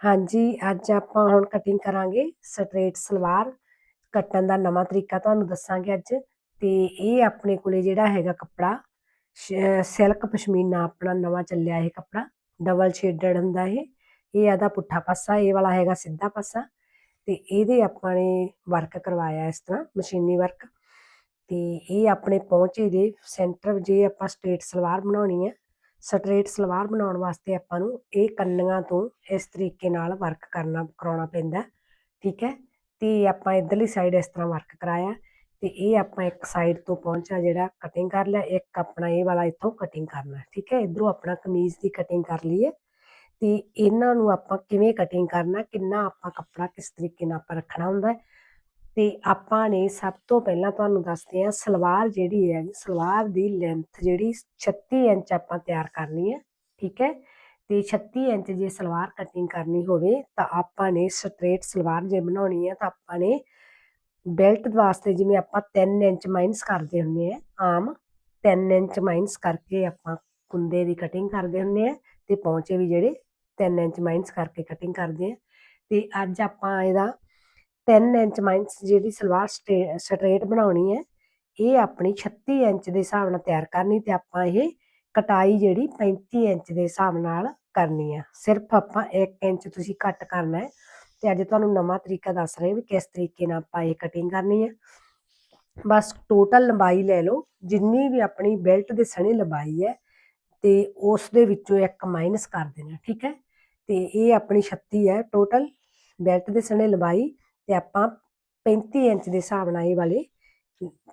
ਹਾਂਜੀ, ਅੱਜ ਆਪਾਂ ਹੁਣ ਕਟਿੰਗ ਕਰਾਂਗੇ ਸਟ੍ਰੇਟ ਸਲਵਾਰ। ਕੱਟਣ ਦਾ ਨਵਾਂ ਤਰੀਕਾ ਤੁਹਾਨੂੰ ਦੱਸਾਂਗੇ ਅੱਜ। ਤੇ ਇਹ ਆਪਣੇ ਕੋਲੇ ਜਿਹੜਾ ਹੈਗਾ ਕੱਪੜਾ ਸਿਲਕ ਪਸ਼ਮੀਨਾ ਆਪਣਾ ਨਵਾਂ ਚੱਲਿਆ ਇਹ ਕੱਪੜਾ। ਡਬਲ ਸ਼ੇਡਡ ਹੁੰਦਾ ਇਹ। ਇਹ ਆਦਾ ਪੁੱਠਾ ਪਾਸਾ, ਇਹ ਵਾਲਾ ਹੈਗਾ ਸਿੱਧਾ ਪਾਸਾ। ਤੇ ਇਹਦੇ ਆਪਾਂ ਨੇ ਵਰਕ ਕਰਵਾਇਆ ਇਸ ਤਰ੍ਹਾਂ, ਮਸ਼ੀਨੀ ਵਰਕ ਤੇ ਇਹ ਆਪਣੇ ਪਹੁੰਚੇ ਦੇ ਸੈਂਟਰ ਜੇ ਆਪਾਂ ਸਟ੍ਰੇਟ ਸਲਵਾਰ ਬਣਾਉਣੀ ਹੈ ਸਟ੍ਰੇਟ ਸਲਵਾਰ ਬਣਾਉਣ ਵਾਸਤੇ ਆਪਾਂ ਨੂੰ ਇਹ ਕੰਨੀਆਂ ਤੋਂ ਇਸ ਤਰੀਕੇ ਨਾਲ ਵਰਕ ਕਰਨਾ, ਕਰਾਉਣਾ ਪੈਂਦਾ ਠੀਕ ਹੈ? ਤੇ ਆਪਾਂ ਇਧਰਲੀ ਸਾਈਡ ਇਸ ਤਰ੍ਹਾਂ ਵਰਕ ਕਰਾਇਆ, ਤੇ ਇਹ ਆਪਾਂ ਇੱਕ ਸਾਈਡ ਤੋਂ ਪਹੁੰਚਾ ਜਿਹੜਾ ਕਟਿੰਗ ਕਰ ਲਿਆ, ਇੱਕ ਆਪਣਾ ਇਹ ਵਾਲਾ ਇੱਥੋਂ ਕਟਿੰਗ ਕਰਨਾ ਠੀਕ ਹੈ? ਇਧਰੋਂ ਆਪਣਾ ਕਮੀਜ਼ ਦੀ ਕਟਿੰਗ ਕਰ ਲਈਏ ਹੈ ਤੇ ਇਹਨਾਂ ਨੂੰ ਆਪਾਂ ਕਿਵੇਂ ਕਟਿੰਗ ਕਰਨਾ, ਕਿੰਨਾ ਆਪਾਂ ਕੱਪੜਾ ਕਿਸ ਤਰੀਕੇ ਨਾਲ ਆਪਾਂ ਰੱਖਣਾ ਹੁੰਦਾ ਤੇ ਆਪਾਂ ਨੇ ਸਭ ਤੋਂ ਪਹਿਲਾਂ ਤੁਹਾਨੂੰ ਦੱਸਦੇ ਆ ਸਲਵਾਰ ਜਿਹੜੀ ਹੈ ਸਲਵਾਰ ਦੀ ਲੈਂਥ ਜਿਹੜੀ 36 ਇੰਚ ਆਪਾਂ ਤਿਆਰ ਕਰਨੀ ਹੈ, ਠੀਕ ਹੈ? ਤੇ 36 ਇੰਚ ਜੇ ਸਲਵਾਰ ਕਟਿੰਗ ਕਰਨੀ ਹੋਵੇ ਤਾਂ ਆਪਾਂ ਨੇ ਸਟ੍ਰੇਟ ਸਲਵਾਰ ਜੇ ਬਣਾਉਣੀ ਹੈ ਤਾਂ ਆਪਾਂ ਨੇ ਬੈਲਟ ਵਾਸਤੇ ਜਿਵੇਂ ਆਪਾਂ 3 ਇੰਚ ਮਾਈਨਸ ਕਰਦੇ ਹੁੰਦੇ ਆ ਆਮ 3 ਇੰਚ ਮਾਈਨਸ ਕਰਕੇ ਆਪਾਂ ਕੁੰਦੇ ਦੀ ਕਟਿੰਗ ਕਰਦੇ ਹੁੰਦੇ ਆ ਤੇ ਪੌਂਚੇ ਵੀ ਜਿਹੜੇ 3 ਇੰਚ ਮਾਈਨਸ ਕਰਕੇ ਕਟਿੰਗ ਕਰਦੇ ਆ ਤੇ ਅੱਜ ਆਪਾਂ ਇਹਦਾ 3 ਇੰਚ ਮਾਈਨਸ ਜਿਹੜੀ ਸਲਵਾਰ ਸਟ੍ਰੇਟ ਬਣਾਉਣੀ ਹੈ, ਇਹ ਆਪਣੀ 36 ਇੰਚ ਦੇ ਹਿਸਾਬ ਨਾਲ ਤਿਆਰ ਕਰਨੀ ਤੇ ਆਪਾਂ ਇਹ ਕਟਾਈ ਜਿਹੜੀ 35 ਇੰਚ ਦੇ ਹਿਸਾਬ ਨਾਲ ਕਰਨੀ ਆ। ਸਿਰਫ ਆਪਾਂ 1 ਇੰਚ ਤੁਸੀਂ ਕੱਟ ਕਰਨਾ ਹੈ ਤੇ ਅੱਜ ਤੁਹਾਨੂੰ ਨਵਾਂ ਤਰੀਕਾ ਦੱਸ ਰਹੇ ਵੀ ਕਿਸ ਤਰੀਕੇ ਨਾਲ ਆਪਾਂ ਇਹ ਕਟਿੰਗ ਕਰਨੀ ਹੈ। ਬਸ ਟੋਟਲ ਲੰਬਾਈ ਲੈ ਲਓ, ਜਿੰਨੀ ਵੀ ਆਪਣੀ ਬੈਲਟ ਦੇ ਸਣੇ ਲੰਬਾਈ ਹੈ ਤੇ ਉਸ ਦੇ ਵਿੱਚੋਂ ਇੱਕ ਮਾਈਨਸ ਕਰ ਦੇਣਾ, ਠੀਕ ਹੈ? ਤੇ ਇਹ ਆਪਣੀ 36 ਹੈ ਟੋਟਲ ਬੈਲਟ ਦੇ ਸਣੇ ਲੰਬਾਈ ਤੇ ਆਪਾਂ 35 ਇੰਚ ਦੇ ਹਿਸਾਬ ਨਾਲ ਇਹ ਵਾਲੇ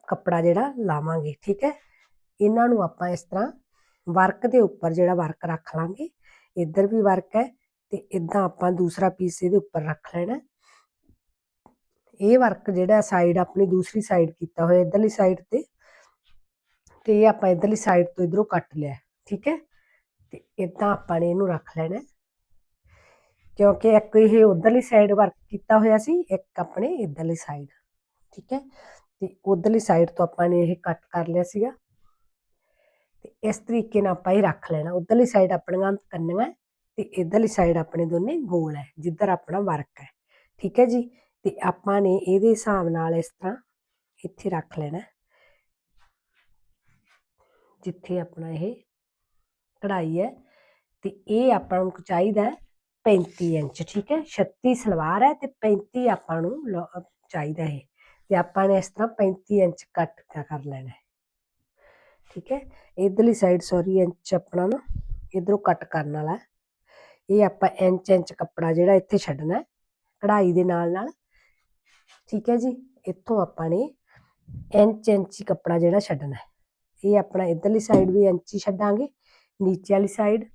ਕੱਪੜਾ ਜਿਹੜਾ ਲਾਵਾਂਗੇ, ਠੀਕ ਹੈ? ਇਹਨਾਂ ਨੂੰ ਆਪਾਂ ਇਸ ਤਰ੍ਹਾਂ ਵਰਕ ਦੇ ਉੱਪਰ ਜਿਹੜਾ ਵਰਕ ਰੱਖ ਲਾਂਗੇ, ਇੱਧਰ ਵੀ ਵਰਕ ਹੈ ਤੇ ਇਦਾਂ ਆਪਾਂ ਦੂਸਰਾ ਪੀਸ ਇਹਦੇ ਉੱਪਰ ਰੱਖ ਲੈਣਾ ਇਹ ਵਰਕ ਜਿਹੜਾ ਸਾਈਡ ਆਪਣੀ ਦੂਸਰੀ ਸਾਈਡ ਕੀਤਾ ਹੋਇਆ ਇਧਰਲੀ ਸਾਈਡ ਤੇ ਤੇ ਇਹ ਆਪਾਂ ਇਧਰਲੀ ਸਾਈਡ ਤੋਂ ਇਧਰੋਂ ਕੱਟ ਲਿਆ, ਠੀਕ ਹੈ? ਤੇ ਇਦਾਂ ਆਪਾਂ ਨੇ ਇਹਨੂੰ ਰੱਖ ਲੈਣਾ ਕਿਉਂਕਿ ਇੱਕ ਇਹ ਉਧਰਲੀ ਸਾਈਡ ਵਰਕ ਕੀਤਾ ਹੋਇਆ ਸੀ, ਇੱਕ ਆਪਣੇ ਇਧਰਲੀ ਸਾਈਡ ਠੀਕ ਹੈ? ਤੇ ਉਧਰਲੀ ਸਾਈਡ ਤੋਂ ਆਪਾਂ ਨੇ ਇਹ ਕੱਟ ਕਰ ਲਿਆ ਸੀਗਾ। ਤੇ ਇਸ ਤਰੀਕੇ ਨਾਲ ਆਪਾਂ ਇਹ ਰੱਖ ਲੈਣਾ। ਉਧਰਲੀ ਸਾਈਡ ਆਪਣੀਆਂ ਕੰਨੀਆਂ ਤੇ ਇਧਰਲੀ ਸਾਈਡ ਆਪਣੇ ਦੋਨੇ ਗੋਲ ਹੈ, ਜਿੱਧਰ ਆਪਣਾ ਵਰਕ ਹੈ। ਠੀਕ ਹੈ ਜੀ? ਤੇ ਆਪਾਂ ਨੇ ਇਹਦੇ ਹਿਸਾਬ ਨਾਲ ਇਸ ਤਰ੍ਹਾਂ ਇੱਥੇ ਰੱਖ ਲੈਣਾ ਜਿੱਥੇ ਆਪਣਾ ਇਹ ਕਢਾਈ ਹੈ। ਤੇ ਇਹ ਆਪਾਂ ਨੂੰ ਚਾਹੀਦਾ 35 ਇੰਚ, ਠੀਕ ਹੈ? 36 ਸਲਵਾਰ ਹੈ ਤੇ 35 ਆਪਾਂ ਨੂੰ ਚਾਹੀਦਾ ਹੈ ਤੇ ਆਪਾਂ ਨੇ ਇਸ ਤਰ੍ਹਾਂ 35 ਇੰਚ ਕੱਟ ਕਰ ਲੈਣਾ ਹੈ। ਠੀਕ ਹੈ? ਇਧਰਲੀ ਸਾਈਡ ਸੌਰੀ ਇੰਚ ਆਪਣਾ ਨਾ ਇਧਰੋਂ ਕੱਟ ਕਰਨ ਵਾਲਾ ਇਹ ਆਪਾਂ ਇੰਚ ਇੰਚ ਕੱਪੜਾ ਜਿਹੜਾ ਇੱਥੇ ਛੱਡਣਾ ਕਢਾਈ ਦੇ ਨਾਲ ਨਾਲ। ਠੀਕ ਹੈ ਜੀ? ਇੱਥੋਂ ਆਪਾਂ ਨੇ ਇੰਚ ਇੰਚ ਕੱਪੜਾ ਜਿਹੜਾ ਛੱਡਣਾ ਇਹ ਆਪਣਾ ਇਧਰਲੀ ਸਾਈਡ ਵੀ ਇੰਚ ਹੀ ਛੱਡਾਂਗੇ, ਨੀਚੇ ਵਾਲੀ ਸਾਈਡ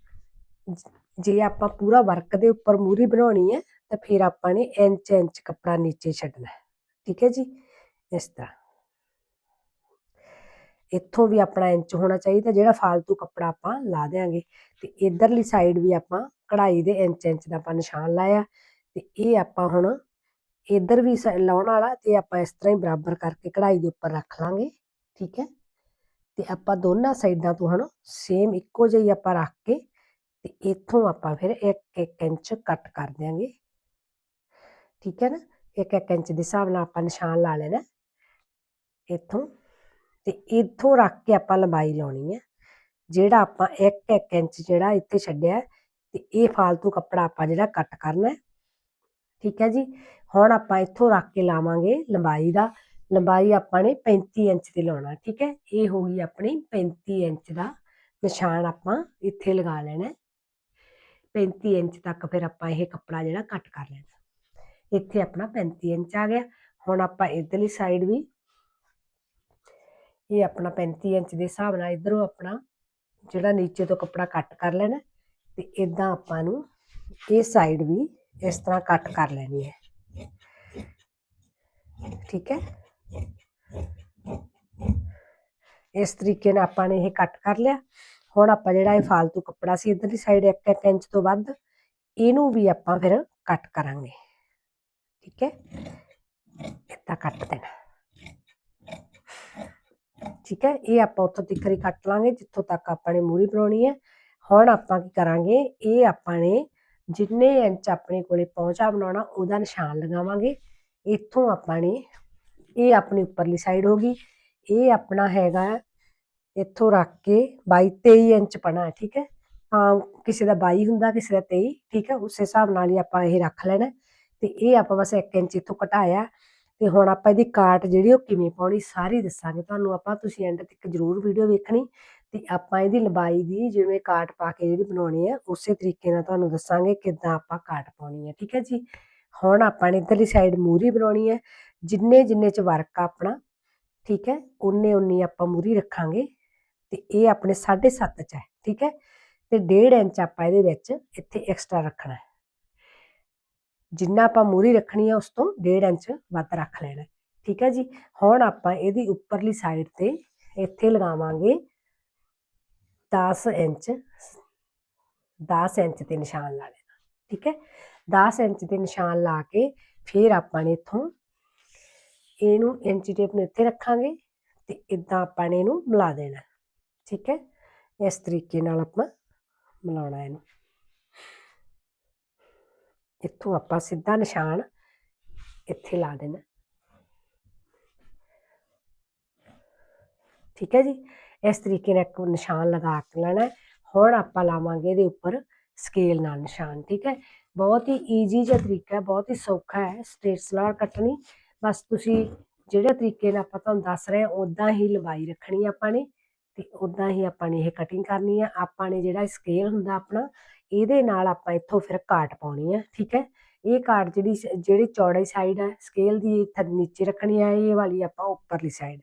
ਜੇ ਆਪਾਂ ਪੂਰਾ ਵਰਕ ਦੇ ਉੱਪਰ ਮੂਰੀ ਬਣਾਉਣੀ ਹੈ, ਤਾਂ ਫਿਰ ਆਪਾਂ ਨੇ ਇੰਚ ਇੰਚ ਕੱਪੜਾ ਨੀਚੇ ਛੱਡਣਾ ਠੀਕ ਹੈ ਜੀ? ਇਸ ਤਰ੍ਹਾਂ। ਇੱਥੋਂ ਵੀ ਆਪਣਾ ਇੰਚ ਹੋਣਾ ਚਾਹੀਦਾ, ਜਿਹੜਾ ਫालतू ਕੱਪੜਾ ਆਪਾਂ ਲਾ ਦੇਾਂਗੇ ਤੇ ਇਧਰਲੀ ਸਾਈਡ ਵੀ ਆਪਾਂ ਕਢਾਈ ਦੇ ਇੰਚ ਇੰਚ ਦਾ ਆਪਾਂ ਨਿਸ਼ਾਨ ਲਾਇਆ। ਤੇ ਇਹ ਆਪਾਂ ਹੁਣ ਇਧਰ ਵੀ ਲਾਉਣ ਵਾਲਾ, ਤੇ ਆਪਾਂ ਇਸ ਤਰ੍ਹਾਂ ਹੀ ਬਰਾਬਰ ਕਰਕੇ ਕਢਾਈ ਦੇ ਉੱਪਰ ਰੱਖ ਲਾਂਗੇ। ਠੀਕ ਹੈ? ਤੇ ਆਪਾਂ ਦੋਨਾਂ ਸਾਈਡਾਂ ਤੋਂ ਹੁਣ ਸੇਮ ਇੱਕੋ ਜਿਹੀ ਆਪਾਂ ਰੱਖ ਕੇ ਤੇ ਇੱਥੋਂ ਆਪਾਂ ਫਿਰ 1-1 ਇੰਚ ਕੱਟ ਕਰ ਦਿਆਂਗੇ। ਠੀਕ ਹੈ ਨਾ? 1-1 ਇੰਚ ਦੇ ਹਿਸਾਬ ਨਾਲ ਆਪਾਂ ਨਿਸ਼ਾਨ ਲਾ ਲੈਣਾ। ਇੱਥੋਂ ਤੇ ਇੱਥੋਂ ਰੱਖ ਕੇ ਆਪਾਂ ਲੰਬਾਈ ਲਾਉਣੀ ਹੈ। ਜਿਹੜਾ ਆਪਾਂ 1-1 ਇੰਚ ਜਿਹੜਾ ਇੱਥੇ ਛੱਡਿਆ ਤੇ ਇਹ ਫालतू ਕੱਪੜਾ ਆਪਾਂ ਜਿਹੜਾ ਕੱਟ ਕਰਨਾ ਠੀਕ ਹੈ ਜੀ? ਹੁਣ ਆਪਾਂ ਇੱਥੋਂ ਰੱਖ ਕੇ ਲਾਵਾਂਗੇ ਲੰਬਾਈ ਦਾ। ਲੰਬਾਈ ਆਪਾਂ ਨੇ 35 ਇੰਚ ਦੀ ਲਾਉਣਾ ਠੀਕ ਹੈ? ਇਹ ਹੋ ਗਈ ਆਪਣੀ 35 ਇੰਚ ਦਾ ਨਿਸ਼ਾਨ ਆਪਾਂ ਇੱਥੇ ਲਗਾ ਲੈਣਾ 35 ਇੰਚ ਤੱਕ ਫਿਰ ਆਪਾਂ ਇਹ ਕੱਪੜਾ ਜਿਹੜਾ ਕੱਟ ਕਰ ਲੈਣਾ ਇੱਥੇ ਆਪਣਾ 35 ਇੰਚ ਆ ਗਿਆ। ਹੁਣ ਆਪਾਂ ਇਧਰਲੀ ਸਾਈਡ ਵੀ, ਇਹ ਆਪਣਾ 35 ਇੰਚ ਦੇ ਹਿਸਾਬ ਨਾਲ ਇਧਰੋਂ ਆਪਣਾ ਜਿਹੜਾ ਨੀਚੇ ਤੋਂ ਕੱਪੜਾ ਕੱਟ ਕਰ ਲੈਣਾ ਤੇ ਇਦਾਂ ਆਪਾਂ ਨੂੰ ਇਹ ਸਾਈਡ ਵੀ ਇਸ ਤਰ੍ਹਾਂ ਕੱਟ ਕਰ ਲੈਣੀ ਹੈ। ਠੀਕ ਹੈ? ਇਸ ਤਰੀਕੇ ਨਾਲ ਆਪਾਂ ਨੇ ਇਹ ਕੱਟ ਕਰ ਲਿਆ। ਹੁਣ ਆਪਾਂ ਜਿਹੜਾ ਇਹ ਫालतू ਕੱਪੜਾ ਸੀ ਇਧਰਲੀ ਸਾਈਡ 1-1 ਇੰਚ ਤੋਂ ਵੱਧ, ਇਹਨੂੰ ਵੀ ਆਪਾਂ ਫਿਰ ਕੱਟ ਕਰਾਂਗੇ। ਠੀਕ ਹੈ? ਇੱਦਾਂ ਕੱਟ ਦੇਣਾ। ਠੀਕ ਹੈ? ਇਹ ਆਪਾਂ ਉੱਥੋਂ ਤੱਕ ਹੀ ਕੱਟ ਲਾਂਗੇ, ਜਿੱਥੋਂ ਤੱਕ ਆਪਾਂ ਨੇ ਮੂਰੀ ਬਣਾਉਣੀ ਹੈ। ਹੁਣ ਆਪਾਂ ਕੀ ਕਰਾਂਗੇ? ਇਹ ਆਪਾਂ ਨੇ ਜਿੰਨੇ ਇੰਚ ਆਪਣੇ ਕੋਲੇ ਪਹੁੰਚਾ ਬਣਾਉਣਾ, ਉਹਦਾ ਨਿਸ਼ਾਨ ਲਗਾਵਾਂਗੇ। ਇੱਥੋਂ ਆਪਾਂ ਨੇ, ਇਹ ਆਪਣੀ ਉੱਪਰਲੀ ਸਾਈਡ ਹੋ ਗਈ। ਇਹ ਆਪਣਾ ਹੈਗਾ ਇੱਥੋਂ ਰੱਖ ਕੇ 22 23 ਇੰਚ ਪਣਾ ਹੈ ਠੀਕ ਹੈ? ਹਾਂ ਕਿਸੇ ਦਾ 22 ਹੁੰਦਾ, ਕਿਸੇ ਦਾ 23 ਠੀਕ ਹੈ? ਉਸ ਹਿਸਾਬ ਨਾਲ ਹੀ ਆਪਾਂ ਇਹ ਰੱਖ ਲੈਣਾ। ਹੈ। ਤੇ ਇਹ ਆਪਾਂ ਬਸ 1 ਇੰਚ ਇੱਥੋਂ ਘਟਾਇਆ। ਤੇ ਹੁਣ ਆਪਾਂ ਇਹਦੀ ਕਾਟ ਜਿਹੜੀ ਉਹ ਕਿਵੇਂ ਪਾਉਣੀ, ਸਾਰੀ ਦੱਸਾਂਗੇ ਤੁਹਾਨੂੰ ਆਪਾਂ। ਤੁਸੀਂ ਐਂਡ ਤੱਕ ਜ਼ਰੂਰ ਵੀਡੀਓ ਵੇਖਣੀ। ਤੇ ਆਪਾਂ ਇਹਦੀ ਲੰਬਾਈ ਦੀ ਜਿਵੇਂ ਕਾਟ ਪਾ ਕੇ ਜਿਹੜੀ ਬਣਾਉਣੀ ਹੈ ਉਸੇ ਤਰੀਕੇ ਨਾਲ ਤੁਹਾਨੂੰ ਦੱਸਾਂਗੇ ਕਿੱਦਾਂ ਆਪਾਂ ਕਾਟ ਪਾਉਣੀ ਹੈ ਠੀਕ ਹੈ ਜੀ? ਹੁਣ ਆਪਾਂ ਨੇ ਇੱਧਰਲੀ ਸਾਈਡ ਮੂਰੀ ਬਣਾਉਣੀ ਹੈ ਜਿੰਨੇ ਜਿੰਨੇ ਚ ਵਰਕ ਆ ਆਪਣਾ, ਠੀਕ ਹੈ? ਉਨੇ ਉਨੀ ਆਪਾਂ ਮੂਰੀ ਰੱਖਾਂਗੇ। ਤੇ ਇਹ ਆਪਣੇ 7.5 ਚ ਹੈ, ਠੀਕ ਹੈ? ਤੇ 1.5 ਇੰਚ ਆਪਾਂ ਇਹਦੇ ਵਿੱਚ ਇੱਥੇ ਐਕਸਟਰਾ ਰੱਖਣਾ ਹੈ। ਜਿੰਨਾ ਆਪਾਂ ਮੂਰੀ ਰੱਖਣੀ ਹੈ ਉਸ ਤੋਂ 1.5 ਇੰਚ ਵੱਧ ਰੱਖ ਲੈਣਾ ਠੀਕ ਹੈ ਜੀ? ਹੁਣ ਆਪਾਂ ਇਹਦੀ ਉੱਪਰਲੀ ਸਾਈਡ ਤੇ ਇੱਥੇ ਲਗਾਵਾਂਗੇ 10 ਇੰਚ 10 ਇੰਚ ਤੇ ਨਿਸ਼ਾਨ ਲਾ ਲੈਣਾ, ਠੀਕ ਹੈ? 10 ਇੰਚ ਤੇ ਨਿਸ਼ਾਨ ਲਾ ਕੇ ਫਿਰ ਆਪਾਂ ਨੇ ਇੱਥੋਂ ਇਹਨੂੰ ਇੰਚੀ ਟੇਪ ਨੂੰ ਇੱਥੇ ਰੱਖਾਂਗੇ ਤੇ ਇਦਾਂ ਆਪਾਂ ਨੇ ਇਹਨੂੰ ਮਿਲਾ ਦੇਣਾ ਠੀਕ ਹੈ, ਇਸ ਤਰੀਕੇ ਨਾਲ ਆਪਾਂ ਮਿਲਾਉਣਾ ਇਹਨੂੰ। ਇੱਥੋਂ ਆਪਾਂ ਸਿੱਧਾ ਨਿਸ਼ਾਨ ਇੱਥੇ ਲਾ ਦੇਣਾ। ਠੀਕ ਹੈ ਜੀ, ਇਸ ਤਰੀਕੇ ਨਾਲ ਇੱਕ ਨਿਸ਼ਾਨ ਲਗਾ ਕੇ ਲੈਣਾ। ਹੁਣ ਆਪਾਂ ਲਾਵਾਂਗੇ ਇਹਦੇ ਉੱਪਰ ਸਕੇਲ ਨਾਲ ਨਿਸ਼ਾਨ, ਠੀਕ ਹੈ। ਬਹੁਤ ਹੀ ਈਜ਼ੀ ਜਿਹਾ ਤਰੀਕਾ ਹੈ ਬਹੁਤ ਹੀ ਸੌਖਾ ਹੈ ਸਟ੍ਰੇਟ ਸਲਵਾਰ ਕੱਟਣੀ। ਬਸ ਤੁਸੀਂ ਜਿਹੜੇ ਤਰੀਕੇ ਨਾਲ ਆਪਾਂ ਤੁਹਾਨੂੰ ਦੱਸ ਰਹੇ ਹਾਂ ਉਦਾਂ ਹੀ ਲੰਬਾਈ ਰੱਖਣੀ ਆਪਾਂ ਨੇ। ਤੇ ਉਦਾਂ ਹੀ ਆਪਾਂ ਨੇ ਇਹ ਕਟਿੰਗ ਕਰਨੀ ਹੈ ਆਪਾਂ ਨੇ ਜਿਹੜਾ ਸਕੇਲ ਹੁੰਦਾ ਆਪਣਾ, ਇਹਦੇ ਨਾਲ ਆਪਾਂ ਇੱਥੋਂ ਫਿਰ ਕਾਟ ਪਾਉਣੀ ਹੈ ਠੀਕ ਹੈ? ਇਹ ਕਾਟ ਜਿਹੜੀ ਸ- ਜਿਹੜੀ ਚੌੜਾਈ ਸਾਈਡ ਹੈ ਸਕੇਲ ਦੀ ਇੱਥੇ ਨੀਚੇ ਰੱਖਣੀ ਹੈ ਇਹ ਵਾਲੀ ਆਪਾਂ ਉੱਪਰਲੀ ਸਾਈਡ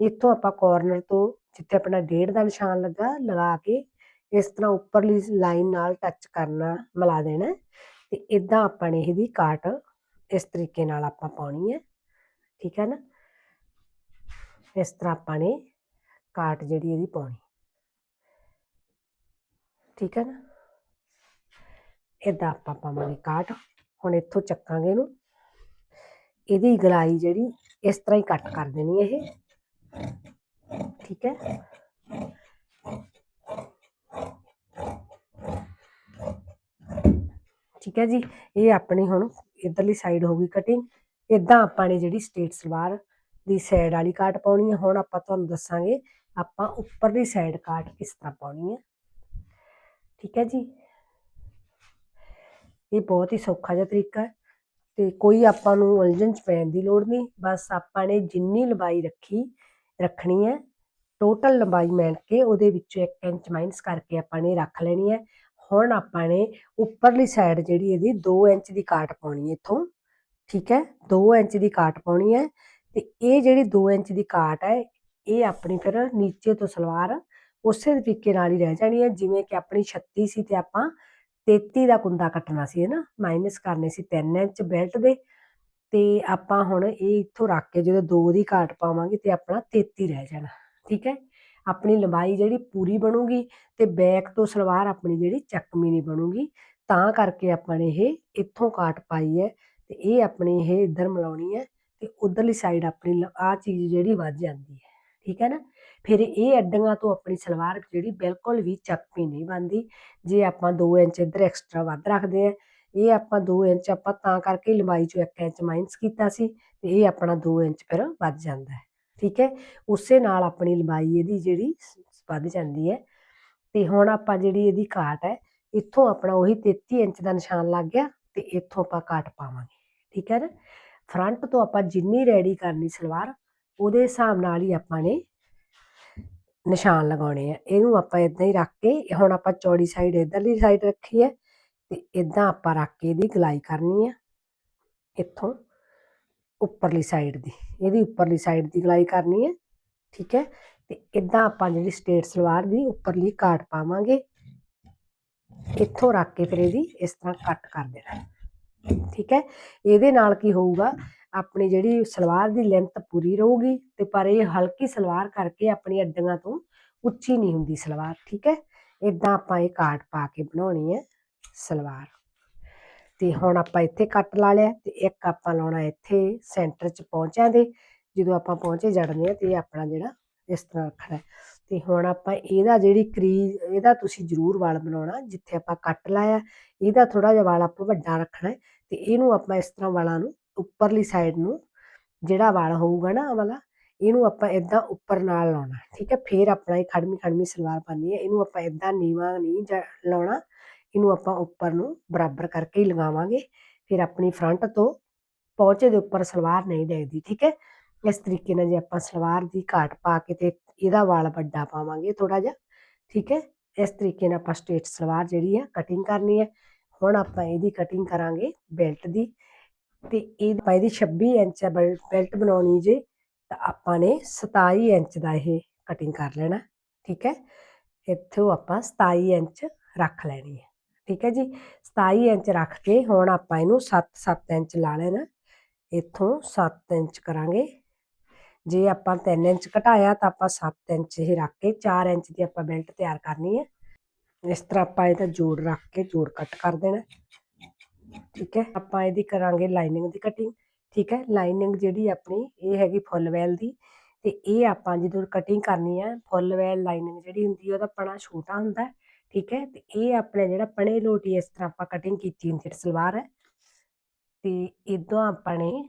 ਇੱਥੋਂ ਆਪਾਂ ਕਾਰਨਰ ਤੋਂ ਜਿੱਥੇ ਆਪਣਾ ਡੇਢ ਦਾ ਨਿਸ਼ਾਨ ਲੱਗਾ, ਲਗਾ ਕੇ ਇਸ ਤਰ੍ਹਾਂ ਉੱਪਰਲੀ ਲਾਈਨ ਨਾਲ ਟੱਚ ਕਰਨਾ, ਮਿਲਾ ਦੇਣਾ। ਹੈ ਤੇ ਇਦਾਂ ਆਪਾਂ ਨੇ ਇਹਦੀ ਕਾਟ ਇਸ ਤਰੀਕੇ ਨਾਲ ਆਪਾਂ ਪਾਉਣੀ ਹੈ ਠੀਕ ਹੈ ਨਾ? ਇਸ ਤਰ੍ਹਾਂ ਆਪਾਂ ਨੇ ਕਾਟ ਜਿਹੜੀ ਇਹਦੀ ਪਾਉਣੀ। ਠੀਕ ਹੈ ਨਾ? ਇਦਾਂ ਆਪਾਂ ਪਾਵਾਂਗੇ ਕਾਟ ਹੁਣ ਇੱਥੋਂ ਚੱਕਾਂਗੇ ਇਹਨੂੰ। ਇਹਦੀ ਗਲਾਈ ਜਿਹੜੀ ਇਸ ਤਰ੍ਹਾਂ ਹੀ ਕੱਟ ਕਰ ਦੇਣੀ ਇਹ। ਠੀਕ ਹੈ? ਠੀਕ ਹੈ ਜੀ? ਇਹ ਆਪਣੀ ਹੁਣ ਇਧਰਲੀ ਸਾਈਡ ਹੋ ਗਈ ਕਟਿੰਗ ਇਦਾਂ ਆਪਾਂ ਨੇ ਜਿਹੜੀ ਸਟੇਟ ਸਲਵਾਰ ਦੀ ਸਾਈਡ ਵਾਲੀ ਕਾਟ ਪਾਉਣੀ ਹੈ। ਹੁਣ ਆਪਾਂ ਤੁਹਾਨੂੰ ਦੱਸਾਂਗੇ ਆਪਾਂ ਉੱਪਰਲੀ ਸਾਈਡ ਕਾਟ ਕਿਸ ਤਰ੍ਹਾਂ ਪਾਉਣੀ ਹੈ। ਠੀਕ ਹੈ ਜੀ। ਇਹ ਬਹੁਤ ਹੀ ਸੌਖਾ ਜਿਹਾ ਤਰੀਕਾ ਹੈ ਤੇ ਕੋਈ ਆਪਾਂ ਨੂੰ ਉਲਝਣ ਚ ਪੈਣ ਦੀ ਲੋੜ ਨਹੀਂ। ਬਸ ਆਪਾਂ ਨੇ ਜਿੰਨੀ ਲੰਬਾਈ ਰੱਖੀ, ਰੱਖਣੀ ਹੈ ਟੋਟਲ ਲੰਬਾਈ ਮੰਨ ਕੇ ਉਹਦੇ ਵਿੱਚੋਂ 1 ਇੰਚ ਮਾਈਨਸ ਕਰਕੇ ਆਪਾਂ ਨੇ ਰੱਖ ਲੈਣੀ ਹੈ। ਹੁਣ ਆਪਾਂ ਨੇ ਉੱਪਰਲੀ ਸਾਈਡ ਜਿਹੜੀ ਇਹਦੀ 2 ਇੰਚ ਦੀ ਕਾਟ ਪਾਉਣੀ ਹੈ ਇੱਥੋਂ। ਠੀਕ ਹੈ 2 ਇੰਚ ਦੀ ਕਾਟ ਪਾਉਣੀ ਹੈ ਤੇ ਇਹ ਜਿਹੜੀ 2 ਇੰਚ ਦੀ ਕਾਟ ਹੈ ਇਹ ਆਪਣੀ ਫਿਰ ਨੀਚੇ ਤੋਂ ਸਲਵਾਰ ਉਸੇ ਤਰੀਕੇ ਨਾਲ ਹੀ ਰਹਿ ਜਾਣੀ ਹੈ, ਜਿਵੇਂ ਕਿ ਆਪਣੀ 36 ਸੀ ਤੇ ਆਪਾਂ 33 ਦਾ ਕੁੰਦਾ ਕੱਟਣਾ ਸੀ, ਹੈ ਨਾ? ਮਾਈਨਸ ਕਰਨੇ ਸੀ 3 ਇੰਚ ਬੈਲਟ ਦੇ ਤੇ ਆਪਾਂ ਹੁਣ ਇਹ ਇੱਥੋਂ ਰੱਖ ਕੇ ਜਦੋਂ 2 ਦੀ ਕਾਟ ਪਾਵਾਂਗੇ ਤੇ ਆਪਣਾ 33 ਰਹਿ ਜਾਣਾ, ਠੀਕ ਹੈ? ਆਪਣੀ ਲੰਬਾਈ ਜਿਹੜੀ ਪੂਰੀ ਬਣੂਗੀ ਤੇ ਬੈਕ ਤੋਂ ਸਲਵਾਰ ਆਪਣੀ ਜਿਹੜੀ ਚੱਕਮੀ ਨਹੀਂ ਬਣੂਗੀ, ਤਾਂ ਕਰਕੇ ਆਪਾਂ ਨੇ ਇਹ ਇੱਥੋਂ ਕਾਟ ਪਾਈ ਹੈ ਤੇ ਇਹ ਆਪਣੀ ਇਹ ਇੱਧਰ ਮਿਲਾਉਣੀ ਹੈ ਤੇ ਉਧਰਲੀ ਸਾਈਡ ਆਪਣੀ ਆ ਚੀਜ਼ ਜਿਹੜੀ ਵੱਧ ਜਾਂਦੀ ਹੈ। ਠੀਕ ਹੈ ਨਾ? ਫਿਰ ਇਹ ਅੱਡੀਆਂ ਤੋਂ ਆਪਣੀ ਸਲਵਾਰ ਜਿਹੜੀ ਬਿਲਕੁਲ ਵੀ ਚੱਕਵੀਂ ਨਹੀਂ ਬਣਦੀ। ਜੇ ਆਪਾਂ 2 ਇੰਚ ਇੱਧਰ ਐਕਸਟਰਾ ਵੱਧ ਰੱਖਦੇ ਆ ਇਹ ਆਪਾਂ 2 ਇੰਚ ਆਪਾਂ ਤਾਂ ਕਰਕੇ ਲੰਬਾਈ ਚੋਂ 1 ਇੰਚ ਮਾਈਨਸ ਕੀਤਾ ਸੀ ਤੇ ਇਹ ਆਪਣਾ 2 ਇੰਚ ਫਿਰ ਵੱਧ ਜਾਂਦਾ ਹੈ। ਠੀਕ ਹੈ? ਉਸੇ ਨਾਲ ਆਪਣੀ ਲੰਬਾਈ ਇਹਦੀ ਜਿਹੜੀ ਵੱਧ ਜਾਂਦੀ ਹੈ। ਤੇ ਹੁਣ ਆਪਾਂ ਜਿਹੜੀ ਇਹਦੀ ਕਾਟ ਹੈ, ਇੱਥੋਂ ਆਪਣਾ ਉਹੀ 33 ਇੰਚ ਦਾ ਨਿਸ਼ਾਨ ਲੱਗ ਗਿਆ ਤੇ ਇੱਥੋਂ ਆਪਾਂ ਕਾਟ ਪਾਵਾਂਗੇ। ਠੀਕ ਹੈ ਨਾ? ਫਰੰਟ ਤੋਂ ਆਪਾਂ ਜਿੰਨੀ ਰੈਡੀ ਕਰਨੀ ਸਲਵਾਰ ਉਹਦੇ ਹਿਸਾਬ ਨਾਲ ਹੀ ਆਪਾਂ ਨੇ ਨਿਸ਼ਾਨ ਲਗਾਉਣੇ ਆ। ਇਹਨੂੰ ਆਪਾਂ ਇਦਾਂ ਹੀ ਰੱਖ ਕੇ, ਹੁਣ ਆਪਾਂ ਚੌੜੀ ਸਾਈਡ ਇਧਰਲੀ ਸਾਈਡ ਰੱਖੀ ਹੈ ਤੇ ਇਦਾਂ ਆਪਾਂ ਰੱਖ ਕੇ ਇਹਦੀ ਗਲਾਈ ਕਰਨੀ ਹੈ ਇੱਥੋਂ ਉੱਪਰਲੀ ਸਾਈਡ ਦੀ। ਇਹਦੀ ਉੱਪਰਲੀ ਸਾਈਡ ਦੀ ਗਲਾਈ ਕਰਨੀ ਹੈ, ਠੀਕ ਹੈ? ਤੇ ਇਦਾਂ ਆਪਾਂ ਜਿਹੜੀ ਸਟੇਟ ਸਲਵਾਰ ਦੀ ਉੱਪਰਲੀ ਕਾਟ ਪਾਵਾਂਗੇ, ਇੱਥੋਂ ਰੱਖ ਕੇ ਫਿਰ ਇਹਦੀ ਇਸ ਤਰ੍ਹਾਂ ਕੱਟ ਕਰ ਦੇਣਾ, ਠੀਕ ਹੈ? ਇਹਦੇ ਨਾਲ ਕੀ ਹੋਊਗਾ ਆਪਣੀ ਜਿਹੜੀ ਸਲਵਾਰ ਦੀ ਲੈਂਥ ਪੂਰੀ ਰਹੂਗੀ ਤੇ ਪਰ ਇਹ ਹਲਕੀ ਸਲਵਾਰ ਕਰਕੇ ਆਪਣੀ ਅੱਡੀਆਂ ਤੋਂ ਉੱਚੀ ਨਹੀਂ ਹੁੰਦੀ ਸਲਵਾਰ, ਠੀਕ ਹੈ ਇਦਾਂ ਆਪਾਂ ਇਹ ਕਾਟ ਪਾ ਕੇ ਬਣਾਉਣੀ ਹੈ ਸਲਵਾਰ ਤੇ ਹੁਣ ਆਪਾਂ ਇੱਥੇ ਕੱਟ ਲਾ ਲਿਆ ਤੇ ਇੱਕ ਆਪਾਂ ਲਾਉਣਾ ਇੱਥੇ ਸੈਂਟਰ 'ਚ ਪਹੁੰਚਿਆਂ ਦੇ, ਜਦੋਂ ਆਪਾਂ ਪਹੁੰਚੇ ਜੜਨੇ ਆ ਤੇ ਇਹ ਆਪਣਾ ਜਿਹੜਾ ਇਸ ਤਰ੍ਹਾਂ ਰੱਖਣਾ ਹੈ। ਤੇ ਹੁਣ ਆਪਾਂ ਇਹਦਾ ਜਿਹੜੀ ਕਰੀਜ਼, ਇਹਦਾ ਤੁਸੀਂ ਜ਼ਰੂਰ ਵਾਲ ਬਣਾਉਣਾ ਜਿੱਥੇ ਆਪਾਂ ਕੱਟ ਲਾਇਆ, ਇਹਦਾ ਥੋੜਾ ਜਿਹਾ ਵਾਲ ਆਪਾਂ ਵੱਡਾ ਰੱਖਣਾ ਹੈ ਤੇ ਇਹਨੂੰ ਆਪਾਂ ਇਸ ਤਰ੍ਹਾਂ ਵਾਲਾਂ ਨੂੰ ਉੱਪਰਲੀ ਸਾਈਡ ਨੂੰ ਜਿਹੜਾ ਵਾਲ ਹੋਊਗਾ ਨਾ ਵਾਲਾ, ਇਹਨੂੰ ਆਪਾਂ ਇਦਾਂ ਉੱਪਰ ਨਾਲ ਲਾਉਣਾ, ਠੀਕ ਹੈ? ਫੇਰ ਆਪਣਾ ਇਹ ਖੜਮੀ ਖੜਮੀ ਸਲਵਾਰ ਪਾਣੀ ਹੈ, ਇਹਨੂੰ ਆਪਾਂ ਇਦਾਂ ਨੀਵਾ ਨਹੀਂ ਜਾ- ਲਾਉਣਾ, ਇਹਨੂੰ ਆਪਾਂ ਉੱਪਰ ਨੂੰ ਬਰਾਬਰ ਕਰਕੇ ਹੀ ਲਗਾਵਾਂਗੇ, ਫਿਰ ਆਪਣੀ ਫਰੰਟ ਤੋਂ ਪਹੁੰਚੇ ਦੇ ਉੱਪਰ ਸਲਵਾਰ ਨਹੀਂ ਡੇਗਦੀ ਠੀਕ ਹੈ? ਇਸ ਤਰੀਕੇ ਨਾਲ ਜੇ ਆਪਾਂ ਸਲਵਾਰ ਦੀ ਘਾਟ ਪਾ ਕੇ ਤੇ ਇਹਦਾ ਵਾਲ ਵੱਡਾ ਪਾਵਾਂਗੇ ਥੋੜਾ ਜਿਹਾ, ਠੀਕ ਹੈ? ਇਸ ਤਰੀਕੇ ਨਾਲ ਆਪਾਂ ਸਟ੍ਰੇਟ ਸਲਵਾਰ ਜਿਹੜੀ ਹੈ ਕਟਿੰਗ ਕਰਨੀ ਹੈ, ਹੁਣ ਆਪਾਂ ਇਹਦੀ ਕਟਿੰਗ ਕਰਾਂਗੇ ਬੈਲਟ ਦੀ ਤੇ ਇਹ ਆਪਾਂ ਇਹਦੀ 26 ਇੰਚ ਬੈਲਟ ਬਣਾਉਣੀ ਜੇ, ਤਾਂ ਆਪਾਂ ਨੇ 27 ਇੰਚ ਦਾ ਇਹ ਕਟਿੰਗ ਕਰ ਲੈਣਾ, ਠੀਕ ਹੈ? ਇੱਥੋਂ ਆਪਾਂ 27 ਇੰਚ ਰੱਖ ਲੈਣੀ ਹੈ, ਠੀਕ ਹੈ ਜੀ? 27 ਇੰਚ ਰੱਖ ਕੇ ਹੁਣ ਆਪਾਂ ਇਹਨੂੰ 7-7 ਇੰਚ ਲਾ ਲੈਣਾ, ਇੱਥੋਂ 7 ਇੰਚ ਕਰਾਂਗੇ। ਜੇ ਆਪਾਂ 3 ਇੰਚ ਘਟਾਇਆ ਤਾਂ ਆਪਾਂ 7 ਇੰਚ ਹੀ ਰੱਖ ਕੇ 4 ਇੰਚ ਦੀ ਆਪਾਂ ਬੈਲਟ ਤਿਆਰ ਕਰਨੀ ਹੈ। ਇਸ ਤਰ੍ਹਾਂ ਆਪਾਂ ਇਹਦਾ ਜੋੜ ਰੱਖ ਕੇ ਜੋੜ ਕੱਟ ਕਰ ਦੇਣਾ। ਠੀਕ ਹੈ? ਆਪਾਂ ਇਹਦੀ ਕਰਾਂਗੇ ਲਾਈਨਿੰਗ ਦੀ ਕਟਿੰਗ ਠੀਕ ਹੈ? ਲਾਈਨਿੰਗ ਜਿਹੜੀ ਆਪਣੀ ਇਹ ਹੈਗੀ ਫੁੱਲ ਵੈਲ ਦੀ ਤੇ ਇਹ ਆਪਾਂ ਜਦੋਂ ਕਟਿੰਗ ਕਰਨੀ ਆ, ਫੁੱਲ ਵੈਲ ਲਾਈਨਿੰਗ ਜਿਹੜੀ ਹੁੰਦੀ ਉਹਦਾ ਪਣਾ ਛੋਟਾ ਹੁੰਦਾ ਠੀਕ ਹੈ? ਤੇ ਇਹ ਆਪਣੇ ਜਿਹੜਾ ਪਣੇ ਲੋਟੀ ਇਸ ਤਰ੍ਹਾਂ ਆਪਾਂ ਕਟਿੰਗ ਕੀਤੀ ਹੁੰਦੀ ਸਲਵਾਰ ਹੈ। ਤੇ ਇਦੋਂ ਆਪਾਂ ਨੇ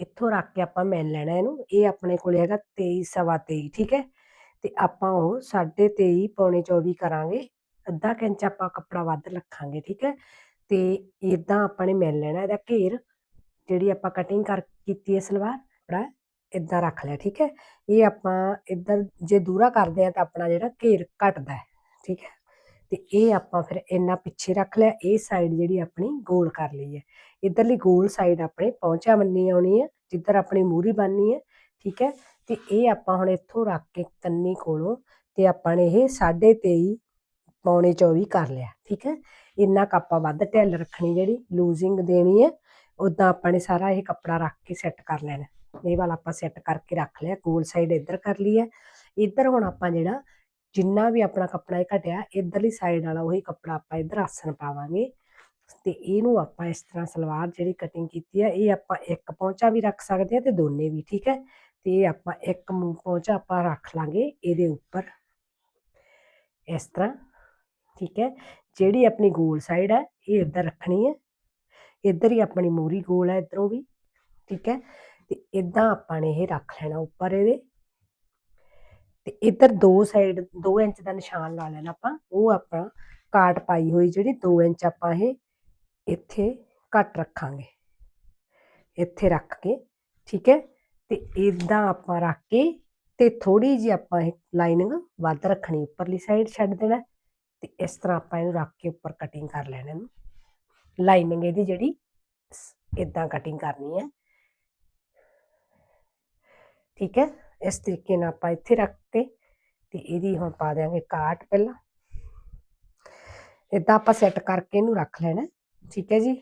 ਇੱਥੋਂ ਰੱਖ ਕੇ ਆਪਾਂ ਮਿਲ ਲੈਣਾ ਇਹਨੂੰ, ਇਹ ਆਪਣੇ ਕੋਲ ਹੈਗਾ 23 ਸਵਾ 23 ਠੀਕ ਹੈ? ਤੇ ਆਪਾਂ ਉਹ 23.5 ਪੌਣੇ 24 ਕਰਾਂਗੇ, ਅੱਧਾ ਕੁ ਇੰਚ ਆਪਾਂ ਕੱਪੜਾ ਵੱਧ ਰੱਖਾਂਗੇ, ਠੀਕ ਹੈ? ਤੇ ਇਦਾਂ ਆਪਾਂ ਨੇ ਮਿਲ ਲੈਣਾ ਇਹਦਾ ਘੇਰ, ਜਿਹੜੀ ਆਪਾਂ ਕਟਿੰਗ ਕਰ ਕੀਤੀ ਹੈ ਸਲਵਾਰ ਕੱਪੜਾ ਇਦਾਂ ਰੱਖ ਲਿਆ, ਠੀਕ ਹੈ? ਇਹ ਆਪਾਂ ਇਦਾਂ ਜੇ ਦੂਰਾ ਕਰਦੇ ਆ ਤਾਂ ਆਪਣਾ ਜਿਹੜਾ ਘੇਰ ਘਟਦਾ ਹੈ, ਠੀਕ ਹੈ? ਤੇ ਇਹ ਆਪਾਂ ਫਿਰ ਇੰਨਾ ਪਿੱਛੇ ਰੱਖ ਲਿਆ, ਇਹ ਸਾਈਡ ਜਿਹੜੀ ਆਪਣੀ ਗੋਲ ਕਰ ਲਈ ਹੈ। ਇਧਰਲੀ ਗੋਲ ਸਾਈਡ ਆਪਣੇ ਪਹੁੰਚਾ ਬੰਨੀ ਆਉਣੀ ਹੈ, ਜਿੱਧਰ ਆਪਣੀ ਮੂਰੀ ਬਣਨੀ ਹੈ, ਠੀਕ ਹੈ? ਤੇ ਇਹ ਆਪਾਂ ਹੁਣ ਇੱਥੋਂ ਰੱਖ ਕੇ ਕੰਨੀ ਕੋਲੋਂ ਤੇ ਆਪਾਂ ਨੇ ਇਹ 23.5 ਪੌਣੇ 24 ਕਰ ਲਿਆ, ਠੀਕ ਹੈ? ਇੰਨਾ ਕੁ ਆਪਾਂ ਵੱਧ ਢਿੱਲ ਰੱਖਣੀ ਜਿਹੜੀ ਲੂਜ਼ਿੰਗ ਦੇਣੀ ਹੈ ਉਦਾਂ ਆਪਾਂ ਨੇ ਸਾਰਾ ਇਹ ਕੱਪੜਾ ਰੱਖ ਕੇ ਸੈੱਟ ਕਰ ਲੈਣਾ। ਇਹ ਵਾਲਾ ਆਪਾਂ ਸੈੱਟ ਕਰਕੇ ਰੱਖ ਲਿਆ, ਗੋਲ ਸਾਈਡ ਇੱਧਰ ਕਰ ਲਈ ਹੈ। ਇੱਧਰ ਹੁਣ ਆਪਾਂ ਜਿਹੜਾ ਜਿੰਨਾ ਵੀ ਆਪਣਾ ਕੱਪੜਾ ਇਹ ਘਟਿਆ, ਇੱਧਰਲੀ ਸਾਈਡ ਵਾਲਾ ਉਹੀ ਕੱਪੜਾ ਆਪਾਂ ਇੱਧਰ ਆਸਣ ਪਾਵਾਂਗੇ। ਤੇ ਇਹਨੂੰ ਆਪਾਂ ਇਸ ਤਰ੍ਹਾਂ ਸਲਵਾਰ ਜਿਹੜੀ ਕਟਿੰਗ ਕੀਤੀ ਹੈ, ਇਹ ਆਪਾਂ ਇੱਕ ਪੌਂਚਾ ਵੀ ਰੱਖ ਸਕਦੇ ਹਾਂ ਤੇ ਦੋਨੇ ਵੀ, ਠੀਕ ਹੈ? ਤੇ ਇਹ ਆਪਾਂ ਇੱਕ ਮੂੰਹ ਪੌਂਚਾ ਆਪਾਂ ਰੱਖ ਲਾਂਗੇ ਇਹਦੇ ਉੱਪਰ। ਇਸ ਤਰ੍ਹਾਂ, ਠੀਕ ਹੈ? ਜਿਹੜੀ ਆਪਣੀ ਗੋਲ ਸਾਈਡ ਹੈ, ਇਹ ਇੱਧਰ ਰੱਖਣੀ ਹੈ। ਇੱਧਰ ਹੀ ਆਪਣੀ ਮੂਰੀ ਗੋਲ ਹੈ ਇੱਧਰੋਂ ਵੀ, ਠੀਕ ਹੈ। ਤੇ ਇਦਾਂ ਆਪਾਂ ਨੇ ਇਹ ਰੱਖ ਲੈਣਾ ਉੱਪਰ ਇਹਦੇ। ਤੇ ਇੱਧਰ ਦੋ ਸਾਈਡ 2 ਇੰਚ ਦਾ ਨਿਸ਼ਾਨ ਲਾ ਲੈਣਾ ਆਪਾਂ। ਉਹ ਆਪਾਂ ਕਾਟ ਪਾਈ ਹੋਈ ਜਿਹੜੀ 2 ਇੰਚ ਆਪਾਂ ਇਹ ਇੱਥੇ ਕੱਟ ਰੱਖਾਂਗੇ। ਇੱਥੇ ਰੱਖ ਕੇ, ਠੀਕ ਹੈ। ਤੇ ਇਦਾਂ ਆਪਾਂ ਰੱਖ ਕੇ ਤੇ ਥੋੜੀ ਜਿਹੀ ਆਪਾਂ ਇਹ ਲਾਈਨਿੰਗ ਵੱਧ ਰੱਖਣੀ, ਉੱਪਰਲੀ ਸਾਈਡ ਛੱਡ ਦੇਣਾ। ਤੇ ਇਸ ਤਰ੍ਹਾਂ ਆਪਾਂ ਇਹਨੂੰ ਰੱਖ ਕੇ ਉੱਪਰ ਕਟਿੰਗ ਕਰ ਲੈਣਾ ਇਹਨੂੰ। ਲਾਈਨਿੰਗ ਇਹਦੀ ਜਿਹੜੀ ਇਦਾਂ ਕਟਿੰਗ ਕਰਨੀ ਹੈ। ਠੀਕ ਹੈ? ਇਸ ਤਰੀਕੇ ਨਾਲ ਆਪਾਂ ਇੱਥੇ ਰੱਖ ਕੇ ਤੇ ਇਹਦੀ ਹੁਣ ਪਾ ਦਿਆਂਗੇ ਕਾਟ ਪਹਿਲਾਂ। ਇਦਾਂ ਆਪਾਂ ਸੈੱਟ ਕਰਕੇ ਇਹਨੂੰ ਰੱਖ ਲੈਣਾ ਠੀਕ ਹੈ ਜੀ?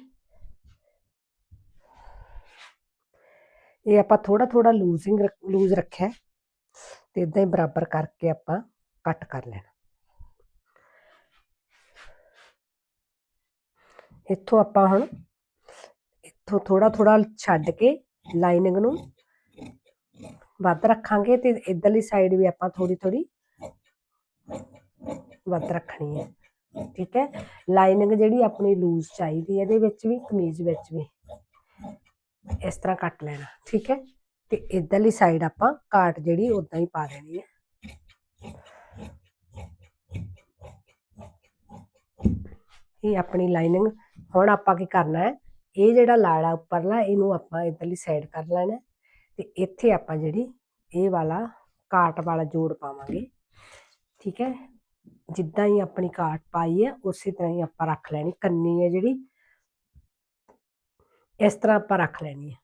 ਇਹ ਆਪਾਂ ਥੋੜਾ ਥੋੜਾ ਲੂਜ਼ਿੰਗ ਲੂਜ਼ ਰੱਖਿਆ ਹੈ। ਤੇ ਇਦਾਂ ਹੀ ਬਰਾਬਰ ਕਰਕੇ ਆਪਾਂ ਕੱਟ ਕਰ ਲੈਣਾ। ਇੱਥੋਂ ਆਪਾਂ ਹੁਣ ਇੱਥੋਂ ਥੋੜਾ ਥੋੜਾ ਛੱਡ ਕੇ ਲਾਈਨਿੰਗ ਨੂੰ ਵੱਧ ਰੱਖਾਂਗੇ ਤੇ ਇਧਰਲੀ ਸਾਈਡ ਵੀ ਆਪਾਂ ਥੋੜੀ ਥੋੜੀ ਵੱਧ ਰੱਖਣੀ ਹੈ, ਠੀਕ ਹੈ? ਲਾਈਨਿੰਗ ਜਿਹੜੀ ਆਪਣੀ ਲੂਜ਼ ਚਾਹੀਦੀ ਹੈ, ਇਹਦੇ ਵਿੱਚ ਵੀ, ਕਮੀਜ਼ ਵਿੱਚ ਵੀ ਇਸ ਤਰ੍ਹਾਂ ਕੱਟ ਲੈਣਾ, ਠੀਕ ਹੈ? ਤੇ ਇਧਰਲੀ ਸਾਈਡ ਆਪਾਂ ਕਾਟ ਜਿਹੜੀ ਉਦਾਂ ਹੀ ਪਾ ਦੇਣੀ ਹੈ। ਇਹ ਆਪਣੀ ਲਾਈਨਿੰਗ ਹੁਣ ਆਪਾਂ ਕੀ ਕਰਨਾ ਹੈ? ਇਹ ਜਿਹੜਾ ਲਾੜਾ ਉੱਪਰਲਾ ਇਹਨੂੰ ਆਪਾਂ ਇਧਰਲੀ ਸਾਈਡ ਕਰ ਲੈਣਾ ਹੈ ਤੇ ਇੱਥੇ ਆਪਾਂ ਜਿਹੜੀ ਇਹ ਵਾਲਾ ਕਾਟ ਵਾਲਾ ਜੋੜ ਪਾਵਾਂਗੇ। ਠੀਕ ਹੈ? ਜਿੱਦਾਂ ਹੀ ਆਪਣੀ ਕਾਟ ਪਾਈ ਹੈ, ਉਸੇ ਤਰ੍ਹਾਂ ਹੀ ਆਪਾਂ ਰੱਖ ਲੈਣੀ। ਕੰਨੀ ਹੈ ਜਿਹੜੀ, ਇਸ ਤਰ੍ਹਾਂ ਆਪਾਂ ਰੱਖ ਲੈਣੀ ਹੈ।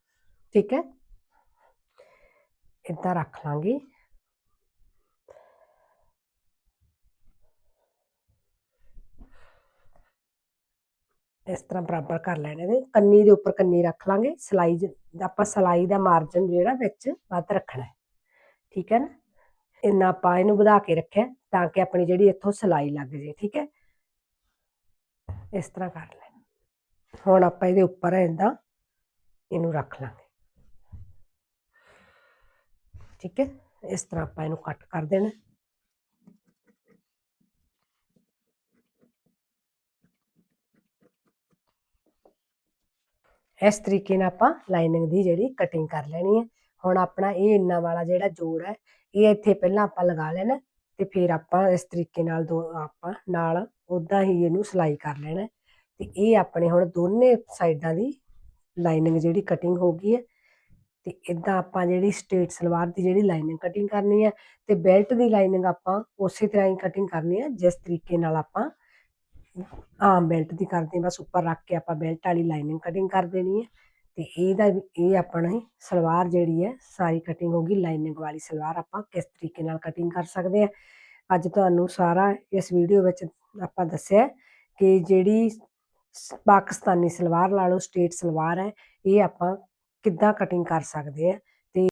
ਠੀਕ ਹੈ? ਇਦਾਂ ਰੱਖ ਲਾਂਗੇ। ਇਸ ਤਰ੍ਹਾਂ ਬਰਾਬਰ ਕਰ ਲੈਣੇ ਨੇ। ਕੰਨੀ ਦੇ ਉੱਪਰ ਕੰਨੀ ਰੱਖ ਲਾਂਗੇ। ਸਲਾਈ ਆਪਾਂ ਸਲਾਈ ਦਾ ਮਾਰਜਨ ਜਿਹੜਾ ਵਿੱਚ ਵੱਧ ਰੱਖਣਾ ਹੈ। ਠੀਕ ਹੈ ਨਾ? ਇੰਨਾ ਆਪਾਂ ਇਹਨੂੰ ਵਧਾ ਕੇ ਰੱਖਿਆ ਤਾਂ ਕਿ ਆਪਣੀ ਜਿਹੜੀ ਇੱਥੋਂ ਸਲਾਈ ਲੱਗ ਜੇ। ਠੀਕ ਹੈ? ਇਸ ਤਰ੍ਹਾਂ ਕਰ ਲੈ ਹੁਣ ਆਪਾਂ ਇਹਦੇ ਉੱਪਰ ਇਹਦਾ ਇਹਨੂੰ ਰੱਖ ਲਾਂਗੇ। ਠੀਕ ਹੈ? ਇਸ ਤਰ੍ਹਾਂ ਆਪਾਂ ਇਹਨੂੰ ਕੱਟ ਕਰ ਦੇਣਾ। ਇਸ ਤਰੀਕੇ ਨਾਲ ਆਪਾਂ ਲਾਈਨਿੰਗ ਦੀ ਜਿਹੜੀ ਕਟਿੰਗ ਕਰ ਲੈਣੀ ਹੈ। ਹੁਣ ਆਪਣਾ ਇਹ ਇੰਨਾ ਵਾਲਾ ਜਿਹੜਾ ਜੋੜ ਹੈ, ਇਹ ਇੱਥੇ ਪਹਿਲਾਂ ਆਪਾਂ ਲਗਾ ਲੈਣਾ ਤੇ ਫਿਰ ਆਪਾਂ ਇਸ ਤਰੀਕੇ ਨਾਲ ਦੋ ਆਪਾਂ ਨਾਲ ਉਦਾਂ ਹੀ ਇਹਨੂੰ ਸਿਲਾਈ ਕਰ ਲੈਣਾ ਤੇ ਇਹ ਆਪਣੇ ਹੁਣ ਦੋਨੇ ਸਾਈਡਾਂ ਦੀ ਲਾਈਨਿੰਗ ਜਿਹੜੀ ਕਟਿੰਗ ਹੋ ਗਈ ਹੈ ਤੇ ਇਦਾਂ ਆਪਾਂ ਜਿਹੜੀ ਸਟੇਟ ਸਲਵਾਰ ਦੀ ਜਿਹੜੀ ਲਾਈਨਿੰਗ ਕਟਿੰਗ ਕਰਨੀ ਹੈ ਤੇ ਬੈਲਟ ਦੀ ਲਾਈਨਿੰਗ ਆਪਾਂ ਉਸੇ ਤਰ੍ਹਾਂ ਹੀ ਕਟਿੰਗ ਕਰਨੀ ਹੈ, ਜਿਸ ਤਰੀਕੇ ਨਾਲ ਆਪਾਂ ਆਮ ਬੈਲਟ ਦੀ ਕਰਦੇ ਹਾਂ, ਬਸ ਉੱਪਰ ਰੱਖ ਕੇ ਆਪਾਂ ਬੈਲਟ ਵਾਲੀ ਲਾਈਨਿੰਗ ਕਟਿੰਗ ਕਰ ਦੇਣੀ ਹੈ ਤੇ ਇਹਦਾ ਵੀ, ਇਹ ਆਪਣੀ ਸਲਵਾਰ ਜਿਹੜੀ ਹੈ, ਸਾਰੀ ਕਟਿੰਗ ਹੋਗੀ ਲਾਈਨਿੰਗ ਵਾਲੀ ਸਲਵਾਰ ਆਪਾਂ ਕਿਸ ਤਰੀਕੇ ਨਾਲ ਕਟਿੰਗ ਕਰ ਸਕਦੇ ਹਾਂ। ਅੱਜ ਤੁਹਾਨੂੰ ਸਾਰਾ ਇਸ ਵੀਡੀਓ ਵਿੱਚ ਆਪਾਂ ਦੱਸਿਆ ਕਿ ਜਿਹੜੀ ਪਾਕਿਸਤਾਨੀ ਸਲਵਾਰ ਲਾ ਲਓ ਸਟੇਟ ਸਲਵਾਰ ਹੈ, ਇਹ ਆਪਾਂ ਕਿੱਦਾਂ ਕਟਿੰਗ ਕਰ ਸਕਦੇ ਆ